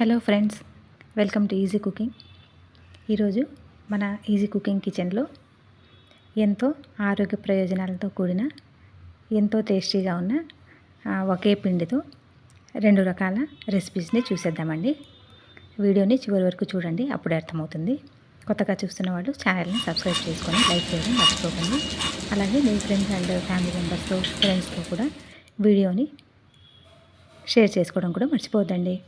Hello friends welcome to easy cooking. ఈరోజు మన easy cooking కిచెన్లో ఎంతో ఆరోగ్య ప్రయోజనాలతో కూడిన ఎంతో టేస్టీగా ఉన్న ఒకే పిండితో రెండు రకాల రెసిపీస్ని చూసేద్దామండి. వీడియోని చివరి వరకు చూడండి అప్పుడే అర్థమవుతుంది. కొత్తగా చూస్తున్న వాళ్ళు ఛానల్ని సబ్స్క్రైబ్ చేసుకొని లైక్ చేయడం మర్చిపోకండి అలాగే మీ ఫ్రెండ్స్ అండ్ ఫ్యామిలీ మెంబర్స్తో ఫ్రెండ్స్తో కూడా వీడియోని షేర్ చేసుకోవడం కూడా మర్చిపోవద్దండి.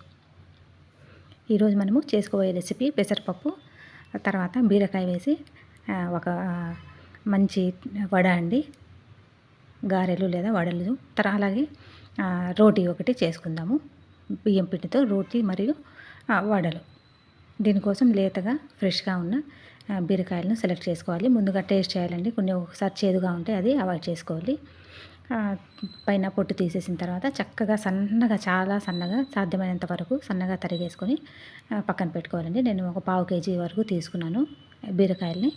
ఈరోజు మనము చేసుకోబోయే రెసిపీ పెసరపప్పు తర్వాత బీరకాయ వేసి ఒక మంచి వడ అండి గారెలు లేదా వడలు. తర్వాత అలాగే రోటీ ఒకటి చేసుకుందాము. బియ్యం పిండితో రోటీ మరియు వడలు. దీనికోసం లేతగా ఫ్రెష్గా ఉన్న బీరకాయలను సెలెక్ట్ చేసుకోవాలి. ముందుగా టేస్ట్ చేయాలండి. కొన్ని ఒకసారి చేదుగా ఉంటే అది అవాయిడ్ చేసుకోవాలి. పైన పొట్టు తీసేసిన తర్వాత చక్కగా సన్నగా చాలా సన్నగా సాధ్యమైనంత వరకు సన్నగా తరిగేసుకొని పక్కన పెట్టుకోవాలండి. నేను ఒక పావు కేజీ వరకు తీసుకున్నాను బీరకాయల్ని.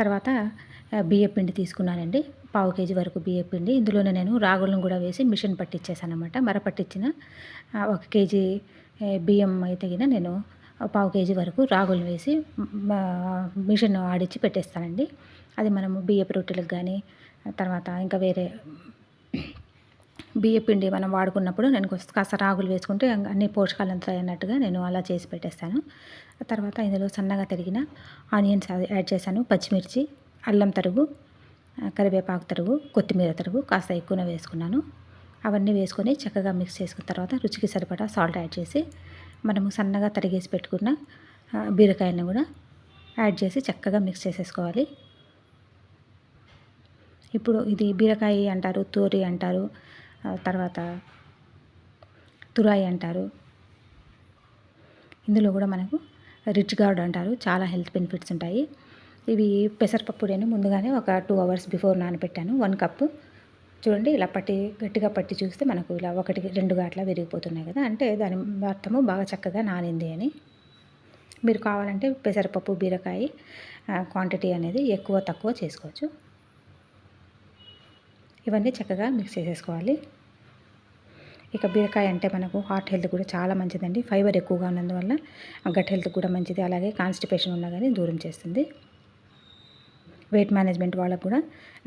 తర్వాత బియ్య పిండి తీసుకున్నానండి. పావు కేజీ వరకు బియ్య పిండి. ఇందులోనే నేను రాగులను కూడా వేసి మిషన్ పట్టించేసాను అనమాట మర పట్టించిన ఒక కేజీ బియ్యం అయితే నేను పావు కేజీ వరకు రాగులు వేసి మిషన్ ఆడించి పెట్టేస్తానండి. అది మనము బియ్యపు రొట్టెలకు కానీ తర్వాత ఇంకా వేరే బియ్య పిండి మనం వాడుకున్నప్పుడు నేను కాస్త రాగులు వేసుకుంటే అన్ని పోషకాలు అంతా అన్నట్టుగా నేను అలా చేసి పెట్టేస్తాను. తర్వాత ఇందులో సన్నగా తరిగిన ఆనియన్స్ యాడ్ చేశాను. పచ్చిమిర్చి అల్లం తరుగు కరివేపాకు తరుగు కొత్తిమీర తరుగు కాస్త ఎక్కువనే వేసుకున్నాను. అవన్నీ వేసుకొని చక్కగా మిక్స్ చేసుకున్న తర్వాత రుచికి సరిపడా సాల్ట్ యాడ్ చేసి మనము సన్నగా తరిగేసి పెట్టుకున్న బీరకాయలను కూడా యాడ్ చేసి చక్కగా మిక్స్ చేసేసుకోవాలి. ఇప్పుడు ఇది బీరకాయ అంటారు తూరి అంటారు తర్వాత తురాయి అంటారు. ఇందులో కూడా మనకు రిచ్ గార్డ్ అంటారు చాలా హెల్త్ బెనిఫిట్స్ ఉంటాయి. ఇవి పెసరపప్పు నేను ముందుగానే ఒక టూ అవర్స్ బిఫోర్ నానబెట్టాను వన్ కప్పు. చూడండి ఇలా పట్టి గట్టిగా పట్టి చూస్తే మనకు ఇలా ఒకటి రెండుగా అట్లా విరిగిపోతున్నాయి కదా. అంటే దాని అర్థము బాగా చక్కగా నానింది అని. మీరు కావాలంటే పెసరపప్పు బీరకాయ క్వాంటిటీ అనేది ఎక్కువ తక్కువ చేసుకోవచ్చు. ఇవన్నీ చక్కగా మిక్స్ చేసేసుకోవాలి. ఇక బీరకాయ అంటే మనకు హార్ట్ హెల్త్ కూడా చాలా మంచిదండి. ఫైబర్ ఎక్కువగా ఉన్నందువల్ల గట్ హెల్త్ కూడా మంచిది. అలాగే కాన్స్టిపేషన్ ఉన్నా కానీ దూరం చేస్తుంది. వెయిట్ మేనేజ్మెంట్ వాళ్ళకు కూడా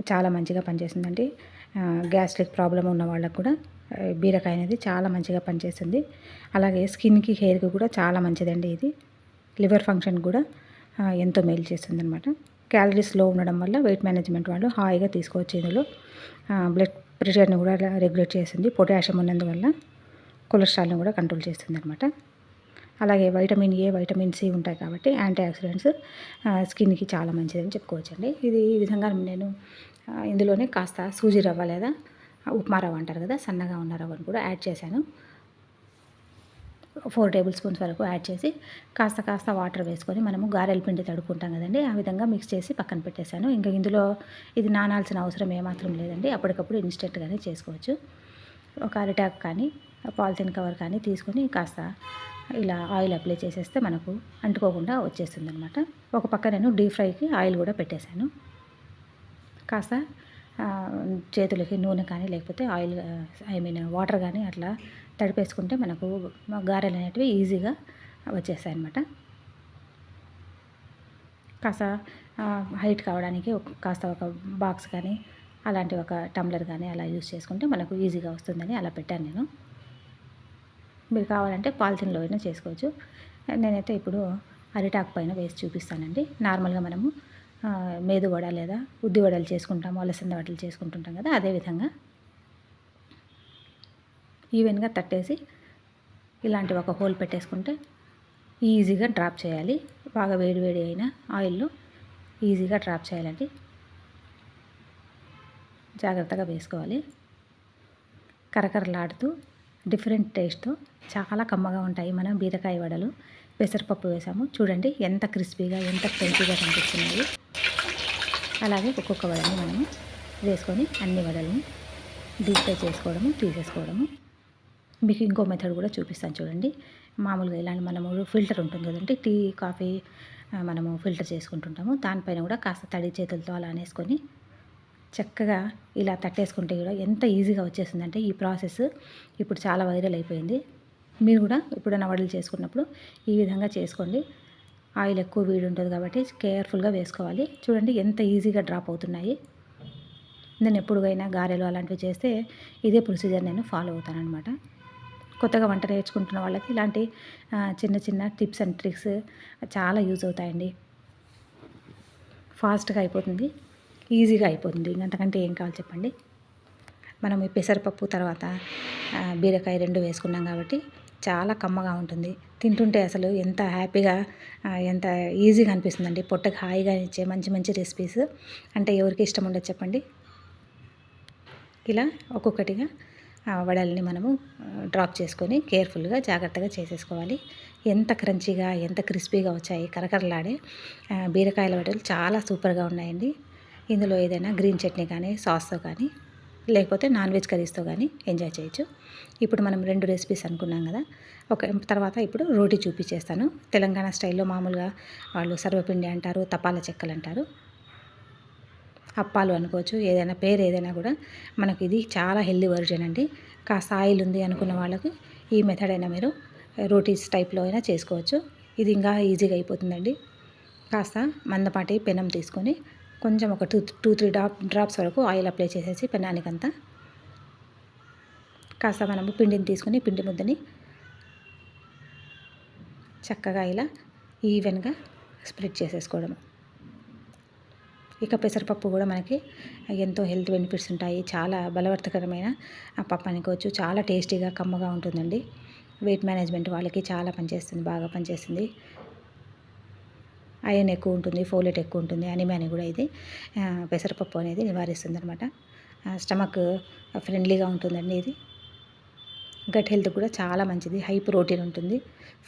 చాలా మంచిగా పనిచేస్తుందండి. గ్యాస్ట్రిక్ ప్రాబ్లం ఉన్న వాళ్ళకు కూడా బీరకాయ అనేది చాలా మంచిగా పనిచేస్తుంది. అలాగే స్కిన్కి హెయిర్కి కూడా చాలా మంచిదండి ఇది. లివర్ ఫంక్షన్ కూడా ఎంతో మేలు చేస్తుంది అనమాట క్యాలరీస్లో ఉండడం వల్ల వెయిట్ మేనేజ్మెంట్ వాళ్ళు హాయిగా తీసుకోవచ్చు ఇందులో బ్లడ్ ప్రెషర్ని కూడా రెగ్యులేట్ చేస్తుంది పొటాషియం ఉన్నందువల్ల కొలెస్ట్రాల్ని కూడా కంట్రోల్ చేస్తుంది అనమాట అలాగే వైటమిన్ ఏ వైటమిన్ సి ఉంటాయి కాబట్టి యాంటీ ఆక్సిడెంట్స్ స్కిన్కి చాలా మంచిదని చెప్పుకోవచ్చండి. ఇది ఈ విధంగా నేను ఇందులోనే కాస్త సూజీ రవ్వ లేదా ఉప్మా రవ్వ అంటారు కదా సన్నగా ఉన్న రవ్వను కూడా యాడ్ చేశాను. ఫోర్ టేబుల్ స్పూన్స్ వరకు యాడ్ చేసి కాస్త కాస్త వాటర్ వేసుకొని మనము గారెల పిండి తడుపుకుంటాం కదండి ఆ విధంగా మిక్స్ చేసి పక్కన పెట్టేశాను. ఇంకా ఇందులో ఇది నానాల్సిన అవసరం ఏమాత్రం లేదండి అప్పటికప్పుడు ఇన్స్టెంట్గానే చేసుకోవచ్చు. ఒక అరిటాక్ కానీ పాలిథిన్ కవర్ కానీ తీసుకొని కాస్త ఇలా ఆయిల్ అప్లై చేసేస్తే మనకు అంటుకోకుండా వచ్చేస్తుంది అనమాట ఒక పక్క నేను డీప్ ఫ్రైకి ఆయిల్ కూడా పెట్టేశాను. కాస్త చేతులకి నూనె కానీ లేకపోతే ఆయిల్ ఐ మీన్ వాటర్ కానీ అట్లా తడిపేసుకుంటే మనకు గారెలు అనేటివి ఈజీగా వచ్చేస్తాయి అనమాట కాస్త హైట్ కావడానికి కాస్త ఒక బాక్స్ కానీ అలాంటి ఒక టంబ్లర్ కానీ అలా యూజ్ చేసుకుంటే మనకు ఈజీగా వస్తుందని అలా పెట్టాను నేను. మీరు కావాలంటే పాలిథిన్లో అయినా చేసుకోవచ్చు. నేనైతే ఇప్పుడు అరిటాకు పైన వేసి చూపిస్తానండి. నార్మల్గా మనము మేదు వడ లేదా? ఉద్ది వడలు చేసుకుంటాము అలసంద వడలు చేసుకుంటుంటాం కదా అదేవిధంగా ఈవెన్గా తట్టేసి ఇలాంటి ఒక హోల్ పెట్టేసుకుంటే ఈజీగా డ్రాప్ చేయాలి. బాగా వేడి వేడి అయిన ఆయిల్లో ఈజీగా డ్రాప్ చేయాలండి. జాగ్రత్తగా వేసుకోవాలి. కరకరలాడుతూ డిఫరెంట్ టేస్ట్తో చాలా కమ్మగా ఉంటాయి మనం బీరకాయ వడలు. పెసరపప్పు వేసాము. చూడండి ఎంత క్రిస్పీగా ఎంత క్రంచీగా కనిపిస్తున్నాయి. అలాగే ఒక్కొక్క వడని మనము వేసుకొని అన్ని వడల్ని డీప్ ఫ్రై చేసుకోవడము తీసేసుకోవడము మీకు ఇంకో మెథడ్ కూడా చూపిస్తాను చూడండి. మామూలుగా ఇలాంటి మనము ఫిల్టర్ ఉంటుంది కదండి టీ కాఫీ మనము ఫిల్టర్ చేసుకుంటుంటాము. దానిపైన కూడా కాస్త తడి చేతులతో అలా అనేసుకొని చక్కగా ఇలా తట్టేసుకుంటే కూడా ఎంత ఈజీగా వచ్చేసిందంటే ఈ ప్రాసెస్ ఇప్పుడు చాలా వైరల్ అయిపోయింది. మీరు కూడా ఎప్పుడైనా వడలు చేసుకున్నప్పుడు ఈ విధంగా చేసుకోండి. ఆయిల్ ఎక్కువ వేడి ఉంటుంది కాబట్టి కేర్ఫుల్గా వేసుకోవాలి. చూడండి ఎంత ఈజీగా డ్రాప్ అవుతున్నాయి. నేను ఎప్పుడుగైనా గారెలు అలాంటివి చేస్తే ఇదే ప్రొసీజర్ నేను ఫాలో అవుతాను అనమాట కొత్తగా వంట నేర్చుకుంటున్న వాళ్ళకి ఇలాంటి చిన్న చిన్న టిప్స్ అండ్ ట్రిక్స్ చాలా యూజ్ అవుతాయండి. ఫాస్ట్గా అయిపోతుంది. ఈజీగా అయిపోతుంది. ఇంకంతకంటే ఏం కావాలి చెప్పండి? మనం ఈ పెసరపప్పు తర్వాత బీరకాయ రెండు వేసుకున్నాం కాబట్టి చాలా కమ్మగా ఉంటుంది. తింటుంటే అసలు ఎంత హ్యాపీగా ఎంత ఈజీగా అనిపిస్తుందండి. పొట్టకి హాయిగా ఇచ్చే మంచి మంచి రెసిపీస్. అంటే ఎవరికి ఇష్టం ఉండదు చెప్పండి. ఇలా ఒక్కొక్కటిగా వడల్ని మనము డ్రాప్ చేసుకొని కేర్ఫుల్గా జాగ్రత్తగా చేసేసుకోవాలి. ఎంత క్రంచీగా ఎంత క్రిస్పీగా వచ్చాయి కరకరలాడే బీరకాయల వడలు చాలా సూపర్గా ఉన్నాయండి. ఇందులో ఏదైనా గ్రీన్ చట్నీ కానీ సాస్తో కానీ లేకపోతే నాన్ వెజ్ కర్రీస్తో కానీ ఎంజాయ్ చేయొచ్చు. ఇప్పుడు మనం రెండు రెసిపీస్ అనుకున్నాం కదా ఒక తర్వాత ఇప్పుడు రోటీ చూపించేస్తాను తెలంగాణ స్టైల్లో మామూలుగా వాళ్ళు సర్వపిండి అంటారు తపాల చెక్కలు అంటారు. అప్పాలు అనుకోవచ్చు ఏదైనా పేరు ఏదైనా కూడా మనకి ఇది చాలా హెల్దీ వర్జన్ అండి. కాస్త ఆయిల్ ఉంది అనుకున్న వాళ్ళకి ఈ మెథడ్ అయినా మీరు రోటీస్ టైప్లో అయినా చేసుకోవచ్చు. ఇది ఇంకా ఈజీగా అయిపోతుందండి. కాస్త మందపాటి పెనం తీసుకొని కొంచెం ఒక two two three drop drops వరకు ఆయిల్ అప్లై చేసేసి పెనానికంతా. కాస్త మనము పిండిని తీసుకొని పిండి ముద్దని చక్కగా ఇలా ఈవెన్గా స్ప్రెడ్ చేసేసుకోవడము. ఇక పెసరపప్పు కూడా మనకి ఎంతో హెల్త్ బెనిఫిట్స్ ఉంటాయి. చాలా బలవర్తకరమైన పప్పు అనుకోవచ్చు. చాలా టేస్టీగా కమ్మగా ఉంటుందండి. వెయిట్ మేనేజ్మెంట్ వాళ్ళకి చాలా పనిచేస్తుంది బాగా పనిచేస్తుంది. ఐరన్ ఎక్కువ ఉంటుంది ఫోలెట్ ఎక్కువ ఉంటుంది అనిమియాని కూడా ఇది. పెసరపప్పు అనేది నివారిస్తుంది అనమాట స్టమక్ ఫ్రెండ్లీగా ఉంటుందండి ఇది. గట్ హెల్త్ కూడా చాలా మంచిది. హై ప్రోటీన్ ఉంటుంది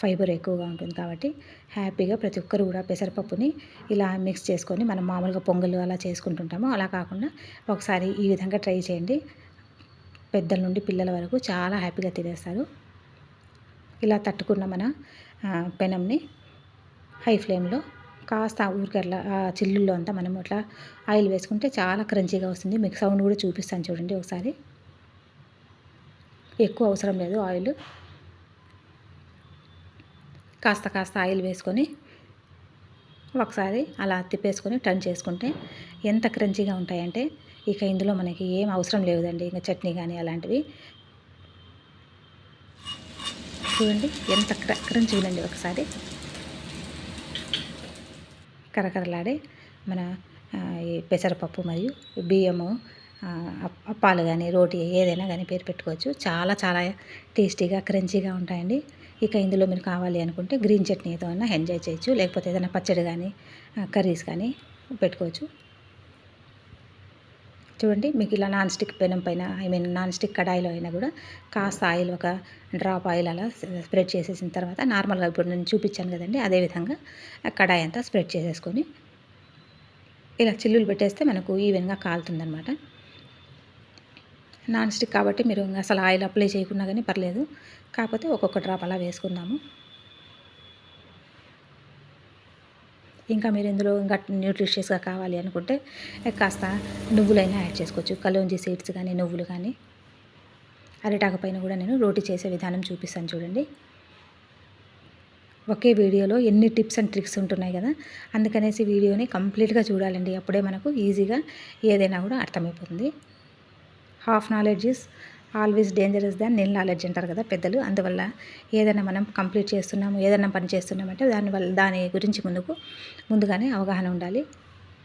ఫైబర్ ఎక్కువగా ఉంటుంది కాబట్టి హ్యాపీగా ప్రతి ఒక్కరు కూడా పెసరపప్పుని ఇలా మిక్స్ చేసుకొని మనం మామూలుగా పొంగలు అలా చేసుకుంటుంటాము అలా కాకుండా ఒకసారి ఈ విధంగా ట్రై చేయండి. పెద్దల నుండి పిల్లల వరకు చాలా హ్యాపీగా తినేస్తారు. ఇలా తట్టుకున్న మన పెనంని హై ఫ్లేమ్లో కాస్త ఊరికి అట్లా చిల్లుల్లో అంతా మనం అట్లా ఆయిల్ వేసుకుంటే చాలా క్రంచీగా వస్తుంది. మీకు సౌండ్ కూడా చూపిస్తాను చూడండి ఒకసారి. ఎక్కువ అవసరం లేదు ఆయిల్. కాస్త కాస్త ఆయిల్ వేసుకొని ఒకసారి అలా తిప్పేసుకొని టర్న్ చేసుకుంటే ఎంత క్రంచీగా ఉంటాయంటే ఇక ఇందులో మనకి ఏం అవసరం లేదండి. ఇంకా చట్నీ కానీ అలాంటివి. చూడండి ఎంత క్రంచీ ఉందండి ఒకసారి. కరకరలాడే మన ఈ పెసరపప్పు మరియు బియ్యము అప్పాలు కానీ రోటీ ఏదైనా కానీ పేరు పెట్టుకోవచ్చు. చాలా చాలా టేస్టీగా క్రంచీగా ఉంటాయండి. ఇక ఇందులో మీరు కావాలి అనుకుంటే గ్రీన్ చట్నీతో అయినా ఎంజాయ్ చేయొచ్చు. లేకపోతే ఏదైనా పచ్చడి కానీ కర్రీస్ కానీ పెట్టుకోవచ్చు. చూడండి మీకు ఇలా నాన్ స్టిక్ పెనం పైన ఐ మీన్ నాన్ స్టిక్ కడాయిలో అయినా కూడా కాస్త ఆయిల్ ఒక డ్రాప్ ఆయిల్ అలా స్ప్రెడ్ చేసేసిన తర్వాత నార్మల్గా ఇప్పుడు నేను చూపించాను కదండి అదేవిధంగా కడాయి అంతా స్ప్రెడ్ చేసేసుకొని ఇలా చిల్లులు పెట్టేస్తే మనకు ఈవెన్గా కాలుతుందనమాట నాన్ స్టిక్ కాబట్టి మీరు అసలు ఆయిల్ అప్లై చేయకున్నా కానీ పర్లేదు కాకపోతే ఒక్కొక్క డ్రాప్ అలా వేసుకుందాము. ఇంకా మీరు ఇందులో ఇంకా న్యూట్రిషియస్గా కావాలి అనుకుంటే కాస్త నువ్వులైనా యాడ్ చేసుకోవచ్చు. కలోంజీ సీడ్స్ కానీ నువ్వులు కానీ. అరిటాకు పైన కూడా నేను రోటీ చేసే విధానం చూపిస్తాను చూడండి. ఒకే వీడియోలో ఎన్ని టిప్స్ అండ్ ట్రిక్స్ ఉంటున్నాయి కదా అందుకనేసి వీడియోని కంప్లీట్గా చూడాలండి. అప్పుడే మనకు ఈజీగా ఏదైనా కూడా అర్థమైపోతుంది. Half knowledge is always dangerous than nil knowledge అంటారు కదా పెద్దలు. అందువల్ల ఏదైనా మనం కంప్లీట్ చేస్తున్నాము ఏదైనా పని చేస్తున్నామంటే దానివల్ల దాని గురించి ముందుకు ముందుగానే అవగాహన ఉండాలి.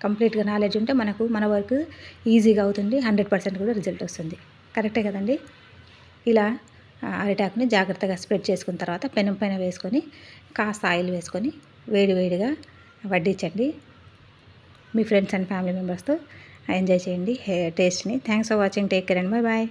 కంప్లీట్గా నాలెడ్జ్ ఉంటే మనకు మన వర్క్ ఈజీగా అవుతుంది హండ్రెడ్ పర్సెంట్ కూడా రిజల్ట్ వస్తుంది. కరెక్టే కదండి? ఇలా అరిటాకుని జాగ్రత్తగా స్ప్రెడ్ చేసుకున్న తర్వాత పెనం పైన వేసుకొని కాస్త ఆయిల్ వేసుకొని వేడివేడిగా వడ్డించండి. మీ ఫ్రెండ్స్ అండ్ ఫ్యామిలీ మెంబర్స్తో ఎంజాయ్ చేయండి టేస్ట్ని. Thanks for watching. Take care and bye bye